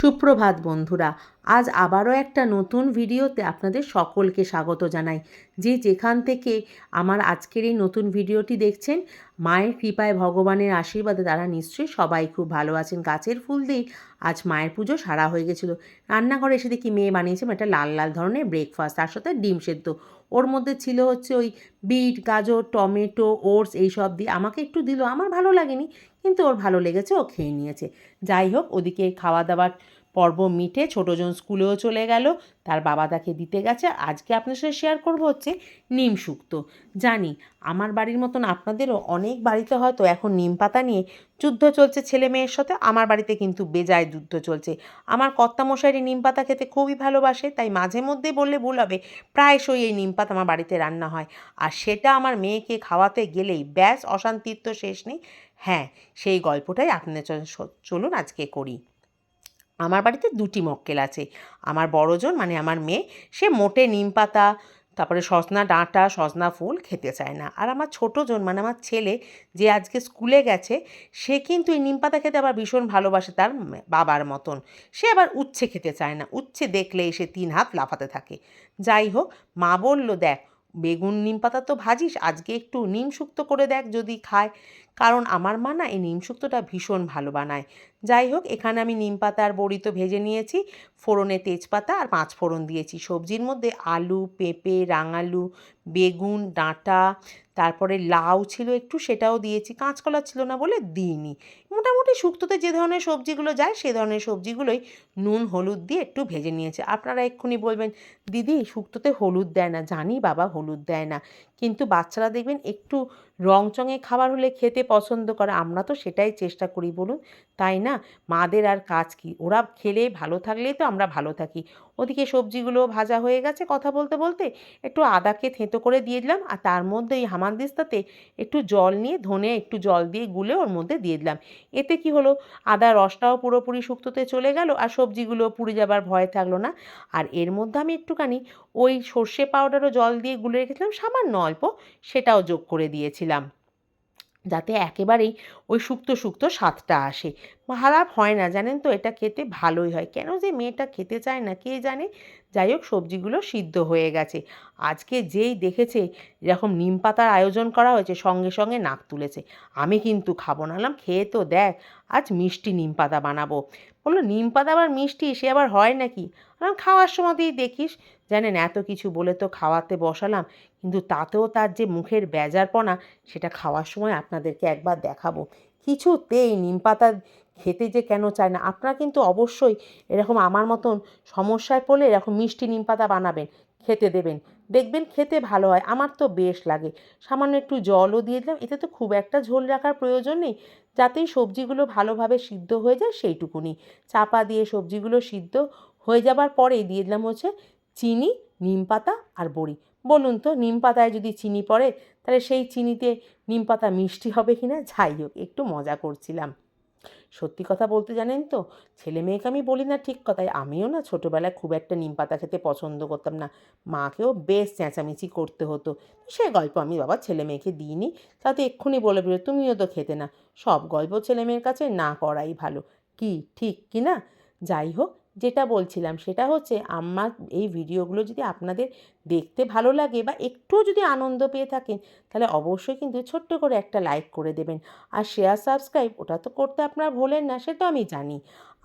সুপ্রভাত বন্ধুরা আজ আবারও একটা নতুন ভিডিওতে আপনাদের সকলকে স্বাগত জানাই। যে যেখান থেকে আমার আজকের এই নতুন ভিডিওটি দেখছেন, মায়ের কৃপায় ভগবানের আশীর্বাদে তারা নিশ্চয়ই সবাই খুব ভালো আছেন। গাছের ফুল দিয়েই আজ মায়ের পুজো সারা হয়ে গেছিল। রান্নাঘরে এসে দেখি মেয়ে বানিয়েছে একটা লাল লাল ধরনের ব্রেকফাস্ট তার সাথে ডিম সেদ্ধ। ওর মধ্যে ছিল হচ্ছে ওই বিট, গাজর, টমেটো, ওটস এইসব দিয়ে আমাকে একটু দিল। আমার ভালো লাগেনি, কিন্তু ওর ভালো লেগেছে, ও খেয়ে নিয়েছে। যাই হোক, ওদিকে খাওয়া দাওয়ার পর্ব মিটে ছোটোজন স্কুলেও চলে গেল। তার বাবা তাকে দিতে গেছে। আজকে আপনার সাথে শেয়ার করব হচ্ছে নিম শুক্তো। জানি, আমার বাড়ির মতন আপনাদেরও অনেক বাড়িতে হয়তো এখন নিম পাতা নিয়ে যুদ্ধ চলছে ছেলে মেয়ের সাথে। আমার বাড়িতে কিন্তু বেজায় যুদ্ধ চলছে। আমার কর্তামশাইরি নিম পাতা খেতে খুবই ভালোবাসে, তাই মাঝে মধ্যে বললে ভুল হবে, প্রায়শই এই নিম পাতা আমার বাড়িতে রান্না হয়। আর সেটা আমার মেয়েকে খাওয়াতে গেলেই ব্যাস, অশান্তির তো শেষ নেই। হ্যাঁ সেই গল্পটাই আপনাদের চলুন আজকে করি। আমার বাড়িতে দুটি মক্কেল আছে। আমার বড়জন মানে আমার মেয়ে, সে মোটে নিম পাতা, তারপরে সজনা ডাঁটা, সজনা ফুল খেতে চায় না। আর আমার ছোটোজন মানে আমার ছেলে, যে আজকে স্কুলে গেছে, সে কিন্তু এই নিম পাতা খেতে আবার ভীষণ ভালোবাসে তার বাবার মতন। সে আবার উচ্ছে খেতে চায় না। উচ্ছে দেখলে সে তিন হাত লাফাতে থাকে। যাই হোক, মা বলল, দেখ, বেগুন নিম পাতা তো ভাজিস, আজকে একটু নিম শুক্তো করে দেখ যদি খায়। কারণ আমার মা না এই নিম শুক্তটা ভীষণ ভালো বানায়। যাই হোক, এখানে আমি নিম পাতা আর বড়ি তো ভেজে নিয়েছি। ফোড়নে তেজপাতা আর পাঁচ ফোড়ন দিয়েছি। সবজির মধ্যে আলু, পেঁপে, রাঙালু, বেগুন, ডাঁটা তারপরে লাউ ছিল একটু, সেটাও দিয়েছি। কাঁচকলা ছিল না বলে দিইনি। মোটামুটি শুক্তোতে যে ধরনের সবজিগুলো যায়, সে ধরনের সবজিগুলোই নুন, হলুদ দিয়ে একটু ভেজে নিয়েছে। আপনারা এক্ষুনি বলবেন, দিদি, শুক্তোতে হলুদ দেয় না। জানি বাবা হলুদ দেয় না। কিন্তু বাচ্চারা দেখবেন, একটু রংচঙে খাবার হলে খেতে পছন্দ করে। আমরা তো সেটাই চেষ্টা করি, বলুন। তাই না? মাদের আর কাজ কি? ওরা খেলে ভালো থাকলেই তো আমরা ভালো থাকি। ওদিকে সবজিগুলো ভাজা হয়ে গেছে, কথা বলতে বলতে একটু আদাকে থেঁতো করে দিয়ে দিলাম আর তার মধ্যে এই হামানদিস্তাতে একটু জল নিয়ে ধনে একটু জল দিয়ে গুলে ওর মধ্যে দিয়ে দিলাম। এতে কি হলো? আদা রসটাও পুরোপুরি শুক্তোতে চলে গেল আর সবজিগুলো পুড়ে যাবার ভয় থাকল না। আর এর মধ্যে আমি একটুখানি ওই সর্ষে পাউডারও জল দিয়ে গুলে রেখেছিলাম, সামান্য অল্প সেটাও যোগ করে দিয়েছিলাম। যাতে একেবারেই ওই শুক্তো শুক্তো স্বাদটা আসে। খারাপ হয় না, জানেন তো? এটা খেতে ভালোই হয়। কেন যে মেয়েটা খেতে চায় না, কে জানে? যাই হোক, সবজিগুলো সিদ্ধ হয়ে গেছে। আজকে যেই দেখেছে, এরকম নিম পাতার আয়োজন করা হয়েছে, সঙ্গে সঙ্গে নাক তুলেছে। আমি কিন্তু খাব না। খেয়ে তো দেখ, আজ মিষ্টি নিম পাতা বানাবো। বলল, নিম পাতা আবার মিষ্টি? সে আবার হয় নাকি? খাওয়ার সময়তেই দেখিস। জানেন, এত কিছু বলে তো খাওয়াতে বসালাম, কিন্তু তাতেও তার যে মুখের বেজারপনা, সেটা খাওয়ার সময় আপনাদেরকে একবার দেখাবো। কিছুতেই নিম পাতা খেতে যে কেন চায় না, আপনারা কিন্তু অবশ্যই এরকম আমার মতন সমস্যায় পড়লে এরকম মিষ্টি নিম পাতা বানাবেন, খেতে দেবেন। দেখবেন খেতে ভালো হয়, আমার তো বেশ লাগে। সামান্য একটু জলও দিয়ে দিলাম, এতে তো খুব একটা ঝোল রাখার প্রয়োজন নেই। যাতেই সবজিগুলো ভালোভাবে সিদ্ধ হয়ে যায় সেইটুকুনি। চাপা দিয়ে সবজিগুলো সিদ্ধ হয়ে যাবার পরেই দিয়ে দিলাম হচ্ছে চিনি, নিম পাতা আর বড়ি। বলুন তো, নিম পাতায় যদি চিনি পড়ে, তাহলে সেই চিনিতে নিম পাতা মিষ্টি হবে কি না যাই হোক, একটু মজা করছিলাম। সত্যি কথা বলতে জানেন তো? ছেলে মেয়েকে আমি বলি না ঠিক কথাই আমিও না ছোটোবেলায় খুব একটা নিম পাতা খেতে পছন্দ করতাম না। মাকেও বেশ চেঁচামেচি করতে হতো। সে গল্প আমি বাবা ছেলে মেয়েকে দিইনি। তাতে এক্ষুনি বলে বেরো তুমিও তো খেতে না। সব গল্প ছেলে মেয়ের কাছে না করাই ভালো। কি, ঠিক কি না? যাই হোক যেটা বলছিলাম সেটা হচ্ছে আমার এই ভিডিওগুলো যদি আপনাদের দেখতে ভালো লাগে বা একটুও যদি আনন্দ পেয়ে থাকেন, তাহলে অবশ্যই কিন্তু ছোট্ট করে একটা লাইক করে দেবেন। আর শেয়ার সাবস্ক্রাইব ওটা তো করতে আপনারা ভোলেন না সেটা আমি জানি।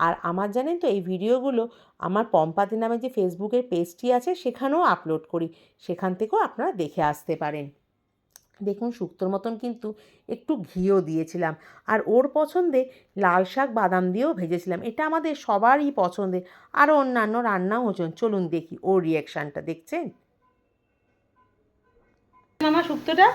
আর আমার জানেন তো এই ভিডিওগুলো আমার পম্পাতি নামে যে ফেসবুকের পেজটি আছে, সেখানেও আপলোড করি। সেখান থেকেও আপনারা দেখে আসতে পারেন। দেখুন শুক্তোর মতন কিন্তু একটু ঘিও দিয়েছিলাম। আর ওর পছন্দে লাল শাক বাদাম দিয়েও ভেজেছিলাম। এটা আমাদের সবারই পছন্দের। আরও অন্যান্য রান্নাও হচ্ছেন চলুন দেখি ওর রিয়াকশানটা দেখছেন? আমার শুক্তোটা?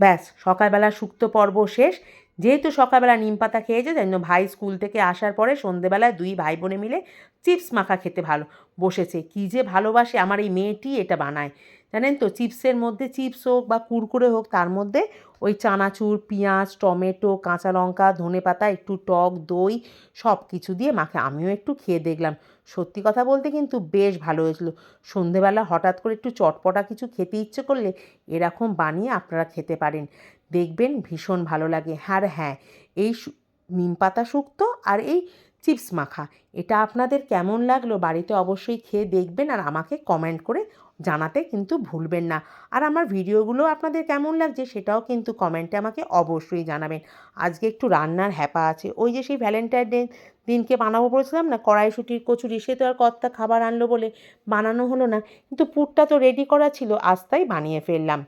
ব্যাস সকালবেলা শুক্তো পর্ব শেষ। যেহেতু সকালবেলা নিম পাতা খেয়েছে জন্য ভাই স্কুল থেকে আসার পরে সন্ধেবেলায় দুই ভাই বোনে মিলে চিপস মাখা খেতে ভালো। বসেছে, কী যে ভালোবাসে আমার এই মেয়েটি এটা বানায়। জানেন তো, চিপসের মধ্যে চিপস হোক বা কুরকুরে হোক, তার মধ্যে ওই চানাচুর, পেঁয়াজ, টমেটো, কাঁচা লঙ্কা, ধনে পাতা, একটু টক, দই সব কিছু দিয়ে মাখে। আমিও একটু খেয়ে দেখলাম। সত্যি কথা বলতে কিন্তু বেশ ভালো হয়েছিল। সন্ধেবেলা হঠাৎ করে একটু চটপটা কিছু খেতে ইচ্ছে করলে এরকম বানিয়ে আপনারা খেতে পারেন। দেখবেন ভীষণ ভালো লাগে। আর হ্যাঁ এই নিম পাতা শুক্তো আর এই চিপস মাখা। এটা আপনাদের কেমন লাগল বাড়িতে অবশ্যই খেয়ে দেখবেন আর আমাকে কমেন্ট করে জানাতে কিন্তু ভুলবেন না। আর আমার ভিডিওগুলো আপনাদের কেমন লাগছে সেটাও কিন্তু কমেন্টে আমাকে অবশ্যই জানাবেন। আজকে একটু রান্নার হ্যাপা আছে। ওই যে সেই ভ্যালেন্টাইন ডে দিনকে বানাবো বলেছিলাম না, কড়াইশুটির কচুরি, সে তো আর কর্তা খাবার আনলো বলে বানানো হলো না। কিন্তু পুরটা তো রেডি করা ছিল আস্তাই বানিয়ে ফেললাম।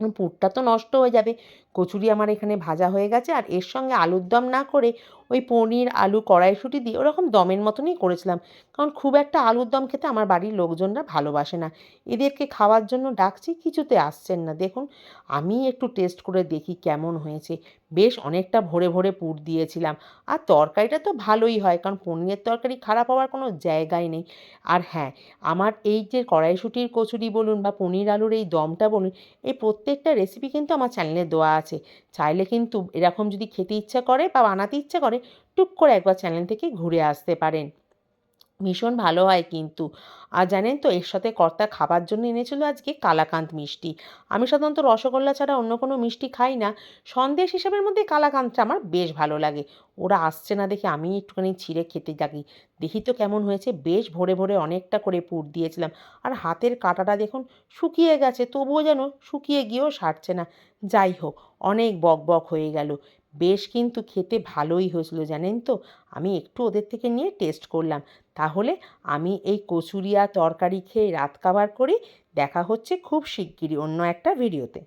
পুরটা তো নষ্ট হয়ে যাবে। কচুরি আমার এখানে ভাজা হয়ে গেছে আর এর সঙ্গে আলুর দম না করে ওই পনির, আলু, কড়াইশুটি দিয়ে ওরকম দমের মতনই করেছিলাম। কারণ খুব একটা আলুর দম খেতে আমার বাড়ির লোকজনরা ভালোবাসে না। এদেরকে খাওয়ার জন্য ডাকছি, কিছুতে আসছেন না। দেখুন, আমি একটু টেস্ট করে দেখি কেমন হয়েছে। বেশ অনেকটা ভরে ভরে পুর দিয়েছিলাম। আর তরকারিটা তো ভালোই হয়, কারণ পনিরের তরকারি খারাপ হওয়ার কোনো জায়গাই নেই। আর হ্যাঁ আমার এই যে কড়াইশুঁটির কচুরি বলুন বা পনির আলুর এই দমটা বলুন, এই প্রত্যেকটা রেসিপি কিন্তু আমার চ্যানেলে দেওয়া আছে। চাইলে কিন্তু এরকম যদি খেতে ইচ্ছা করে বা বানাতে ইচ্ছা করে, টুক করে একবার চ্যানেল থেকে ঘুরে আসতে পারেন। ভীষণ ভালো হয় কিন্তু। আর জানেন তো, এর সাথে কর্তা খাবার জন্য এনেছিল আজকে কালাকান্ত মিষ্টি। আমি সাধারণত রসগোল্লা ছাড়া অন্য কোনো মিষ্টি খাই না। সন্দেশ হিসাবের মধ্যে কালাকান্তটা আমার বেশ ভালো লাগে। ওরা আসছে না দেখে আমি একটুখানি ছিঁড়ে খেতে থাকি দেখি তো কেমন হয়েছে। বেশ ভরে ভরে অনেকটা করে পুর দিয়েছিলাম। আর হাতের কাঁটাটা দেখুন, শুকিয়ে গেছে, তবুও যেন শুকিয়ে গিয়েও সারছে না। যাই হোক, অনেক বক বক হয়ে গেল। বেশ কিন্তু খেতে ভালোই হয়েছিল, জানেন তো? আমি একটু ওদের থেকে নিয়ে টেস্ট করলাম। তাহলে আমি এই কচুরি আর তরকারি খেয়ে রাত কাবার করি দেখা হচ্ছে খুব শিগগিরই অন্য একটা ভিডিওতে।